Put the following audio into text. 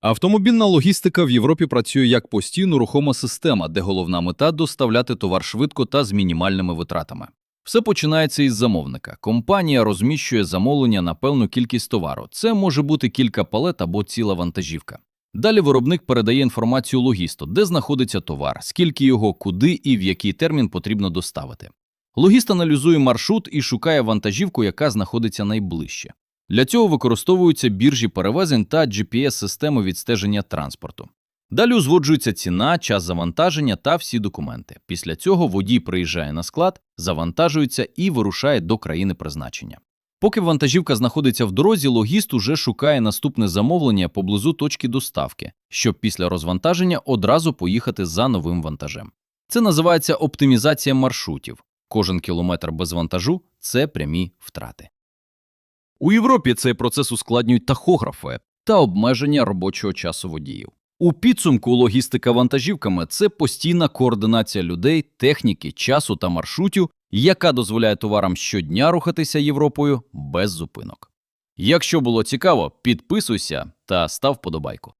Автомобільна логістика в Європі працює як постійно рухома система, де головна мета – доставляти товар швидко та з мінімальними витратами. Все починається із замовника. Компанія розміщує замовлення на певну кількість товару. Це може бути кілька палет або ціла вантажівка. Далі виробник передає інформацію логісту, де знаходиться товар, скільки його, куди і в який термін потрібно доставити. Логіст аналізує маршрут і шукає вантажівку, яка знаходиться найближче. Для цього використовуються біржі перевезень та GPS-системи відстеження транспорту. Далі узгоджується ціна, час завантаження та всі документи. Після цього водій приїжджає на склад, завантажується і вирушає до країни призначення. Поки вантажівка знаходиться в дорозі, логіст уже шукає наступне замовлення поблизу точки доставки, щоб після розвантаження одразу поїхати за новим вантажем. Це називається оптимізація маршрутів. Кожен кілометр без вантажу – це прямі втрати. У Європі цей процес ускладнюють тахографи та обмеження робочого часу водіїв. У підсумку логістика вантажівками – це постійна координація людей, техніки, часу та маршрутів, яка дозволяє товарам щодня рухатися Європою без зупинок. Якщо було цікаво, підписуйся та став подобайку.